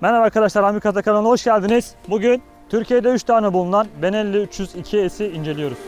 Merhaba arkadaşlar Amikata kanalına hoş geldiniz. Bugün Türkiye'de 3 tane bulunan Benelli 302S'i inceliyoruz.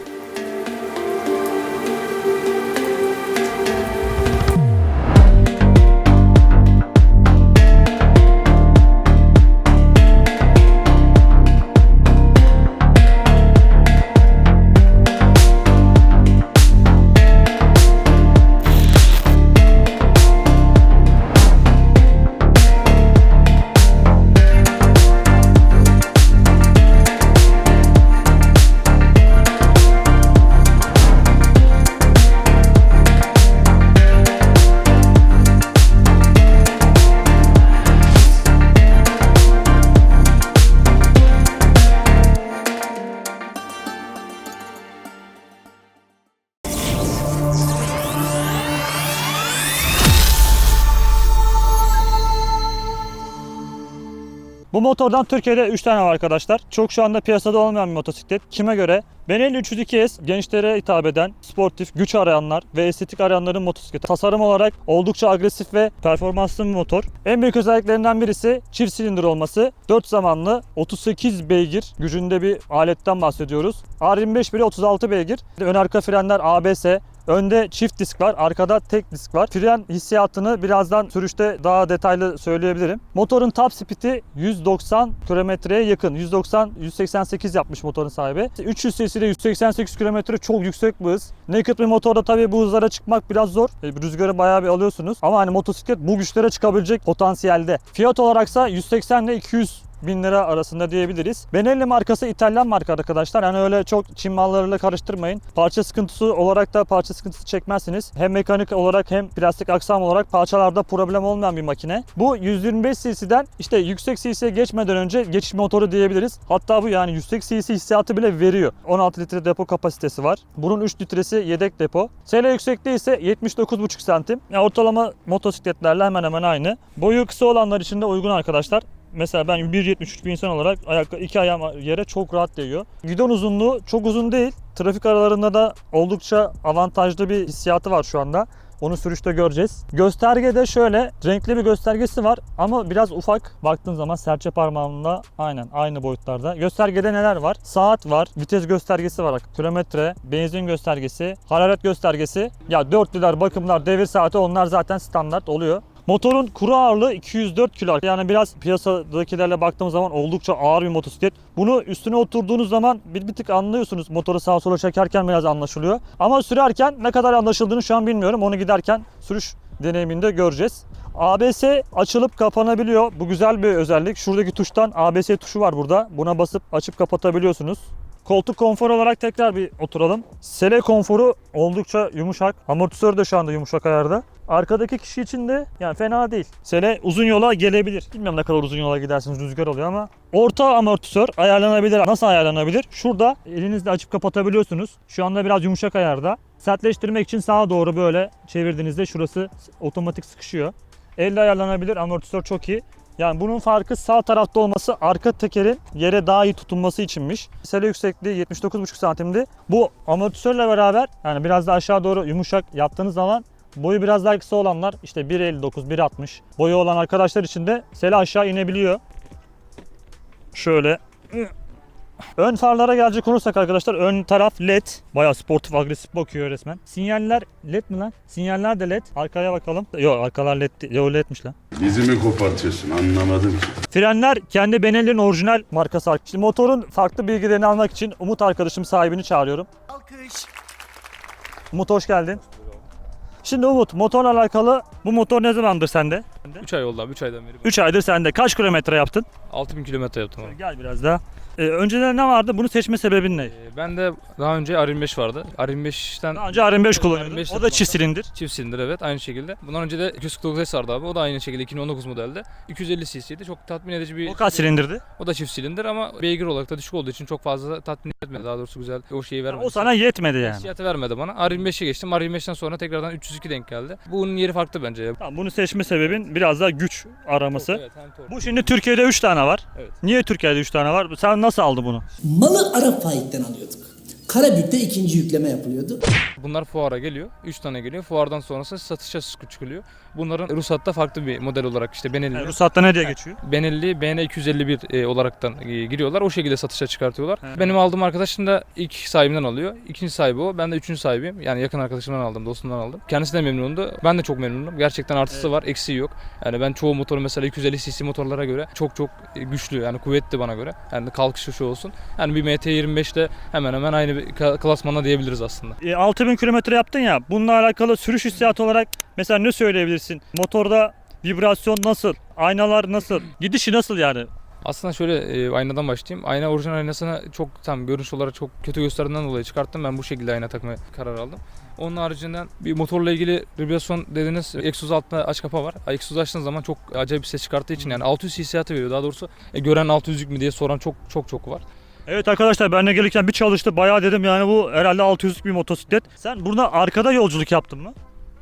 Bu motordan Türkiye'de 3 tane var arkadaşlar. Çok şu anda piyasada olmayan bir motosiklet. Kime göre? Benelli 302S gençlere hitap eden, sportif, güç arayanlar ve estetik arayanların motosikleti. Tasarım olarak oldukça agresif ve performanslı bir motor. En büyük özelliklerinden birisi çift silindir olması. 4 zamanlı 38 beygir gücünde bir aletten bahsediyoruz. R25 bile 36 beygir. Ön arka frenler ABS, Önde çift disk var, arkada tek disk var. Fren hissiyatını birazdan sürüşte daha detaylı söyleyebilirim. Motorun top speed'i 190 kilometreye yakın. 190-188 yapmış motorun sahibi. 300 cc'de 188 kilometre çok yüksek bir hız. Naked bir motorda tabii bu hızlara çıkmak biraz zor. E, Rüzgarı bayağı bir alıyorsunuz. Ama hani motosiklet bu güçlere çıkabilecek potansiyelde. Fiyat olaraksa 180 ile 200 bin lira arasında diyebiliriz. Benelli markası İtalyan marka arkadaşlar. Yani öyle çok Çin mallarıyla karıştırmayın. Parça sıkıntısı olarak da parça sıkıntısı çekmezsiniz. Hem mekanik olarak hem plastik aksam olarak parçalarda problem olmayan bir makine. Bu 125 cc'den işte yüksek cc'ye geçmeden önce geçiş motoru diyebiliriz. Hatta bu yani yüksek cc hissiyatı bile veriyor. 16 litre depo kapasitesi var. Bunun 3 litresi yedek depo. SL yüksekliği ise 79,5 santim. Yani ortalama motosikletlerle hemen hemen aynı. Boyu kısa olanlar için de uygun arkadaşlar. Mesela ben 1.73 bir insan olarak ayakta iki ayağım yere çok rahat değiyor. Gidon uzunluğu çok uzun değil. Trafik aralarında da oldukça avantajlı bir hissiyatı var şu anda. Onu sürüşte göreceğiz. Göstergede şöyle renkli bir göstergesi var ama biraz ufak. Baktığın zaman serçe parmağımla aynen aynı boyutlarda. Göstergede neler var? Saat var, vites göstergesi var, kilometre, benzin göstergesi, hararet göstergesi. Ya dörtlüler, bakımlar, devir saati onlar zaten standart oluyor. Motorun kuru ağırlığı 204 kilo. Yani biraz piyasadakilerle baktığımız zaman oldukça ağır bir motosiklet. Bunu üstüne oturduğunuz zaman bir, bir tık anlıyorsunuz. Motoru sağa sola çekerken biraz anlaşılıyor. Ama sürerken ne kadar anlaşıldığını şu an bilmiyorum. Onu giderken sürüş deneyiminde göreceğiz. ABS açılıp kapanabiliyor. Bu güzel bir özellik. Şuradaki tuştan ABS tuşu var burada. Buna basıp açıp kapatabiliyorsunuz. Koltuk konfor olarak tekrar bir oturalım. Sele konforu oldukça yumuşak. Amortisör de şu anda yumuşak ayarda. Arkadaki kişi için de yani fena değil. Sele uzun yola gelebilir. Bilmiyorum ne kadar uzun yola gidersiniz rüzgar oluyor ama. Orta amortisör ayarlanabilir. Nasıl ayarlanabilir? Şurada elinizle açıp kapatabiliyorsunuz. Şu anda biraz yumuşak ayarda. Sertleştirmek için sağa doğru böyle çevirdiğinizde şurası otomatik sıkışıyor. Elle ayarlanabilir. Amortisör çok iyi. Yani bunun farkı sağ tarafta olması arka tekerin yere daha iyi tutunması içinmiş. Sele yüksekliği 79,5 santimdi. Bu amortisörle beraber yani biraz da aşağı doğru yumuşak yaptığınız zaman boyu biraz daha kısa olanlar işte 1.59, 1.60 boyu olan arkadaşlar için de sele aşağı inebiliyor. Şöyle Ön farlara gelecek olursak arkadaşlar ön taraf led. Bayağı sportif agresif bakıyor resmen. Sinyaller led mi lan? Sinyaller de led. Arkaya bakalım. Yok arkalar led değil. Yok ledmiş lan. Dizimi kopartıyorsun anlamadım ki. Frenler kendi Benelli'nin orijinal markası. Şimdi motorun farklı bilgilerini almak için Umut arkadaşım sahibini çağırıyorum. Alkış. Umut hoş geldin. Şimdi Umut motorla alakalı bu motor ne zamandır sende? 3 ay oldu abi 3 aydan beri. 3 aydır sende. Kaç kilometre yaptın? 6000 kilometre yaptım abi. Gel biraz daha. Ee, önceden ne vardı? Bunu seçme sebebin ne? Ee, ben de daha önce R25 vardı. R25'ten Daha önce R25 kullanıyordun. R25 O da çift silindir. çift silindir evet aynı şekilde. Bundan önce de 249 vardı abi. O da aynı şekilde 2019 modelde. 250 cc'ydi. Çok tatmin edici bir O kaç silindirdi? O da çift silindir ama beygir olarak da düşük olduğu için çok fazla tatmin etmedi. Daha doğrusu güzel o şeyi vermedi. O sana yetmedi yani. Hissiyatı vermedi bana. R25'e geçtim. R25'ten sonra tekrardan 302 denk geldi. Bunun yeri farklı bence. Tamam, bunu seçme sebebin biraz daha güç araması. Evet, hem tork. Bu şimdi Türkiye'de 3 tane var. Evet. Niye Türkiye'de 3 tane var? Sen nasıl aldın bunu? Malı Arap Faik'ten alıyorduk. Karabük'te ikinci yükleme yapılıyordu. Bunlar fuara geliyor. 3 tane geliyor. Fuardan sonrası satışa çıkılıyor. Bunların ruhsatta farklı bir model olarak işte Benelli. Yani ruhsatta ne diye geçiyor? Benelli BN 251 e, olaraktan e, giriyorlar. O şekilde satışa çıkartıyorlar. He. Benim aldığım arkadaşım da ilk sahibinden alıyor. İkinci sahibi o. Ben de üçüncü sahibiyim. Yani yakın arkadaşımdan aldım, dostumdan aldım. Kendisi de memnundu. Ben de çok memnunum. Gerçekten artısı Evet. var, eksiği yok. Yani ben çoğu motoru mesela 250 cc motorlara göre çok çok e, güçlü. Yani kuvvetli bana göre. Yani kalkışı şu olsun. Yani bir MT25 ile hemen hemen aynı klasmana diyebiliriz aslında. E, 6000 kilometre yaptın ya. Bununla alakalı sürüş hissiyatı olarak mesela ne söyleyebilirsin? Motorda vibrasyon nasıl? Aynalar nasıl? Gidişi nasıl yani? Aslında şöyle e, aynadan başlayayım. Ayna orijinal aynasını çok tam görünüş olarak çok kötü gösterdiğinden dolayı çıkarttım. Ben bu şekilde ayna takmaya karar aldım. Onun haricinde bir motorla ilgili vibrasyon dediğiniz egzoz altında aç kapa var. Egzoz açtığın zaman çok acayip bir ses çıkarttığı için yani 600 hissiyatı veriyor. Daha doğrusu e, gören 600'lük mü diye soran çok çok çok var. Evet arkadaşlar ben de gelirken bir çalıştı. Bayağı dedim yani bu herhalde 600'lük bir motosiklet. Sen burada arkada yolculuk yaptın mı?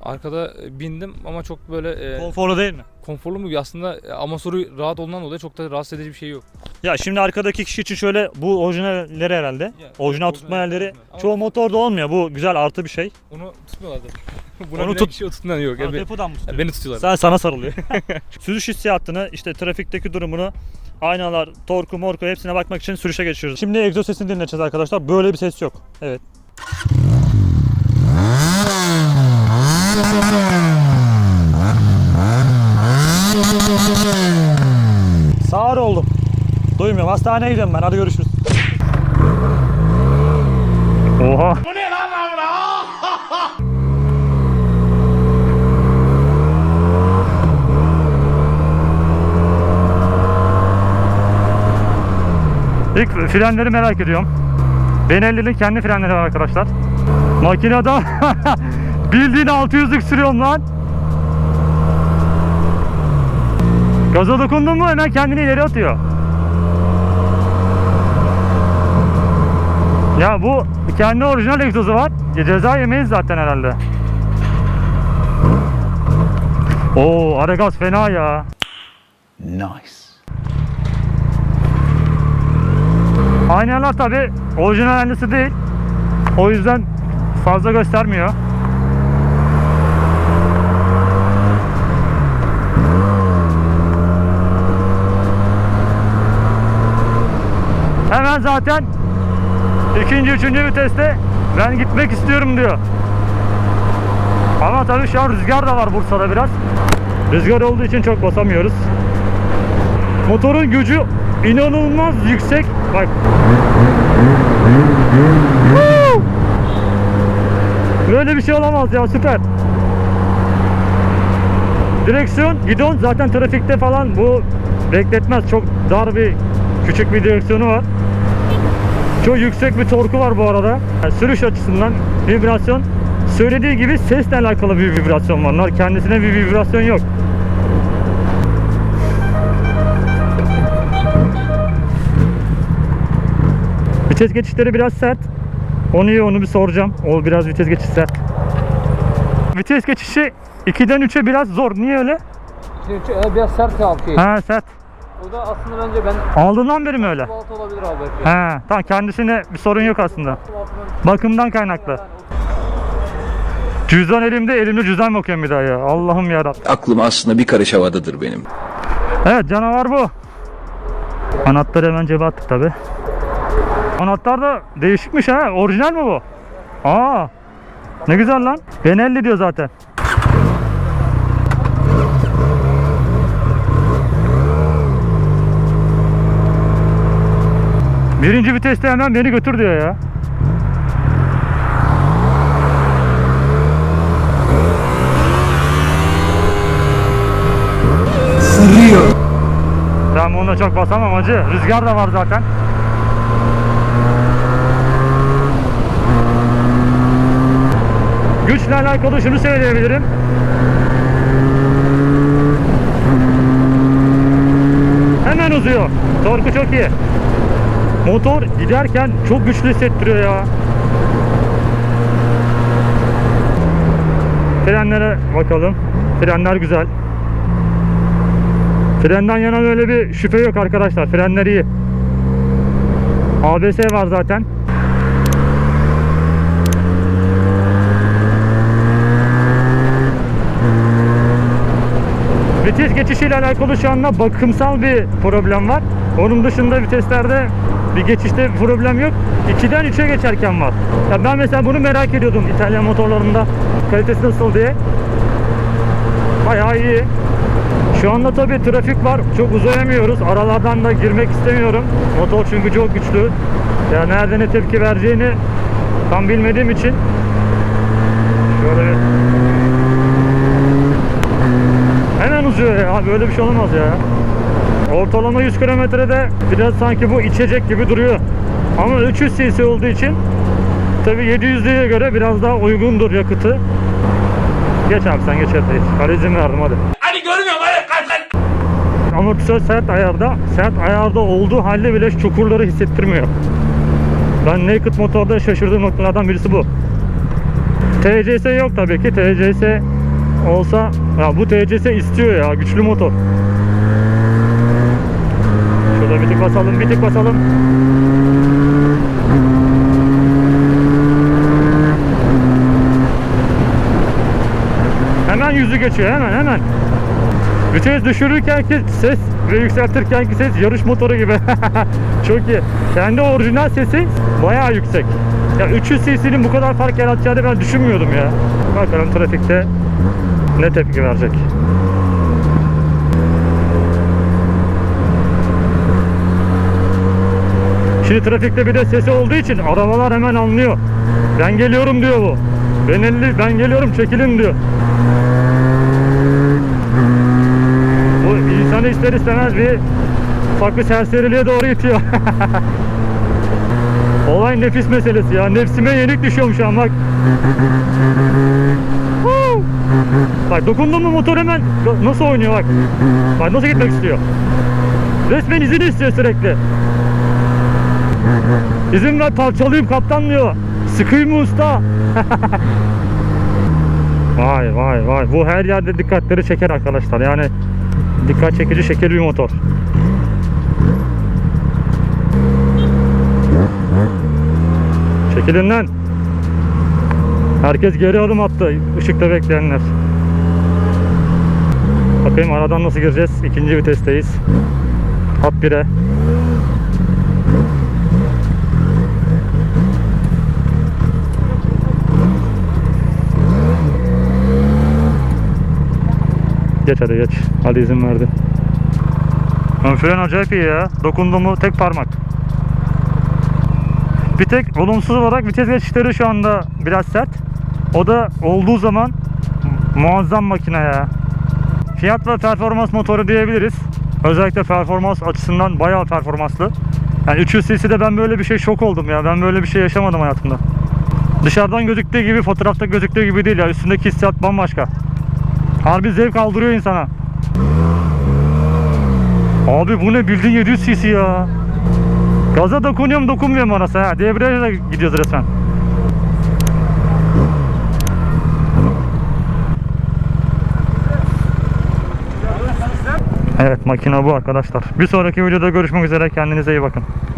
Arkada e, bindim ama çok böyle e, Konforlu değil mi? konforlu mu aslında e, amasörü rahat olduğundan dolayı çok da rahatsız edici bir şey yok. Ya şimdi arkadaki kişi için şöyle bu orijinalleri herhalde. Orijinal tutma yerleri çoğu motorda olmuyor. Bu güzel artı bir şey. Onu tutmuyorlar. Buna Onu tut- o tutmayan yok. Ha, Yani depodan mı tutuyor? beni tutuyorlar. Sen sana sarılıyor. Sürüş hissiyatını, işte trafikteki durumunu, aynalar, torku, morku hepsine bakmak için sürüşe geçiyoruz. Şimdi egzoz sesini dinleyeceğiz arkadaşlar. Böyle bir ses yok. Evet. Sağır oldum. Duymuyorum. Hastaneye gidiyorum ben. Hadi görüşürüz. Oha. İlk frenleri merak ediyorum. Benelli'nin kendi frenleri var arkadaşlar. Makinede bildiğin 600'lük sürüyorum lan. Gaza dokundun mu hemen kendini ileri atıyor. Ya bu kendi orijinal egzozu var. Ceza yemeyiz zaten herhalde. Oo ara gaz fena ya. Nice. Aynalar tabi orijinal aynası değil. O yüzden fazla göstermiyor. Hemen zaten ikinci, üçüncü viteste ben gitmek istiyorum diyor. Ama tabii şu an rüzgar da var Bursa'da biraz. Rüzgar olduğu için çok basamıyoruz. Motorun gücü inanılmaz yüksek. Bak. Böyle bir şey olamaz ya süper. Direksiyon, gidon zaten trafikte falan bu bekletmez. Çok dar bir küçük bir direksiyonu var. Çok yüksek bir torku var bu arada. Yani sürüş açısından vibrasyon söylediği gibi sesle alakalı bir vibrasyon var. Kendisine bir vibrasyon yok. Vites geçişleri biraz sert. Onu iyi onu bir soracağım. O biraz vites geçişi sert. Vites geçişi 2'den 3'e biraz zor. Niye öyle? biraz sert abi şey. Ha sert. O da aslında bence ben Aldığından beri mi öyle? altı olabilir abi belki. Ha tamam kendisine bir sorun yok aslında. Bakımdan kaynaklı. Cüzdan elimde, elimde cüzdan bakıyorum bir daha ya. Allah'ım yarabbim. Aklım aslında bir karış havadadır benim. Evet canavar bu. Anahtarı hemen cebe attık tabi. Anahtar da değişikmiş ha. Orijinal mi bu? Aa. Ne güzel lan. Benelli diyor zaten. Birinci viteste hemen beni götür diyor ya. Ben bunda çok basamam acı. Rüzgar da var zaten. Güçle alakalı şunu söyleyebilirim. Hemen uzuyor. Torku çok iyi. Motor giderken çok güçlü hissettiriyor ya. Frenlere bakalım. Frenler güzel. Frenden yana böyle bir şüphe yok arkadaşlar. Frenler iyi. ABS var zaten. Vites geçişiyle alakalı şu anda bakımsal bir problem var. Onun dışında viteslerde bir geçişte problem yok. 2'den 3'e geçerken var. Ya ben mesela bunu merak ediyordum İtalyan motorlarında kalitesi nasıl diye. Bayağı iyi. Şu anda tabii trafik var. Çok uzayamıyoruz. Aralardan da girmek istemiyorum. Motor çünkü çok güçlü. Ya nerede ne tepki vereceğini tam bilmediğim için şöyle bir Hemen uzuyor ya. Böyle bir şey olamaz ya. Ortalama 100 kilometrede biraz sanki bu içecek gibi duruyor. Ama 300 cc olduğu için tabii 700'lüye göre biraz daha uygundur yakıtı. Geç abi sen geç. Hadi izin verdim hadi. Hadi görmüyorum hadi kaç lan. Amortisör sert ayarda. Sert ayarda olduğu halde bile çukurları hissettirmiyor. Ben naked motorda şaşırdığım noktalardan birisi bu. TCS yok tabii ki. TCS olsa ya bu TCS istiyor ya güçlü motor. Şurada bir tık basalım, bir tık basalım. Hemen yüzü geçiyor hemen hemen. Vites düşürürken ki ses ve yükseltirken ki ses yarış motoru gibi. Çok iyi. Kendi orijinal sesi bayağı yüksek. Ya 300 cc'nin bu kadar fark yaratacağını ben düşünmüyordum ya. Bakalım trafikte ne tepki verecek. Şimdi trafikte bir de sesi olduğu için arabalar hemen anlıyor. Ben geliyorum diyor bu. Ben 50, ben geliyorum çekilin diyor. Bu insanı ister istemez bir bir serseriliğe doğru itiyor. Olay nefis meselesi ya. Nefsime yenik düşüyorum şu an bak. Bak dokundum mu motor hemen nasıl oynuyor bak. Bak nasıl gitmek istiyor. Resmen izin istiyor sürekli. İzin ver parçalayayım kaptan diyor. Sıkayım mı usta? vay vay vay. Bu her yerde dikkatleri çeker arkadaşlar. Yani dikkat çekici şekil bir motor. Çekilin lan. Herkes geri adım attı. Işıkta bekleyenler. Bakayım aradan nasıl gireceğiz. İkinci vitesteyiz. Hat 1'e. Geç hadi geç. Hadi izin verdi. Ön fren acayip iyi ya. Dokundu mu tek parmak. Bir tek olumsuz olarak vites geçişleri şu anda biraz sert. O da olduğu zaman muazzam makine ya. Fiyat ve performans motoru diyebiliriz. Özellikle performans açısından bayağı performanslı. Yani 300 cc'de ben böyle bir şey şok oldum ya. Ben böyle bir şey yaşamadım hayatımda. Dışarıdan gözüktüğü gibi, fotoğrafta gözüktüğü gibi değil ya. Üstündeki hissiyat bambaşka. Harbi zevk aldırıyor insana. Abi bu ne bildiğin 700 cc ya. Gaza dokunuyorum dokunmuyorum anası ha. Debriyaja gidiyoruz resmen. Evet makine bu arkadaşlar. Bir sonraki videoda görüşmek üzere. Kendinize iyi bakın.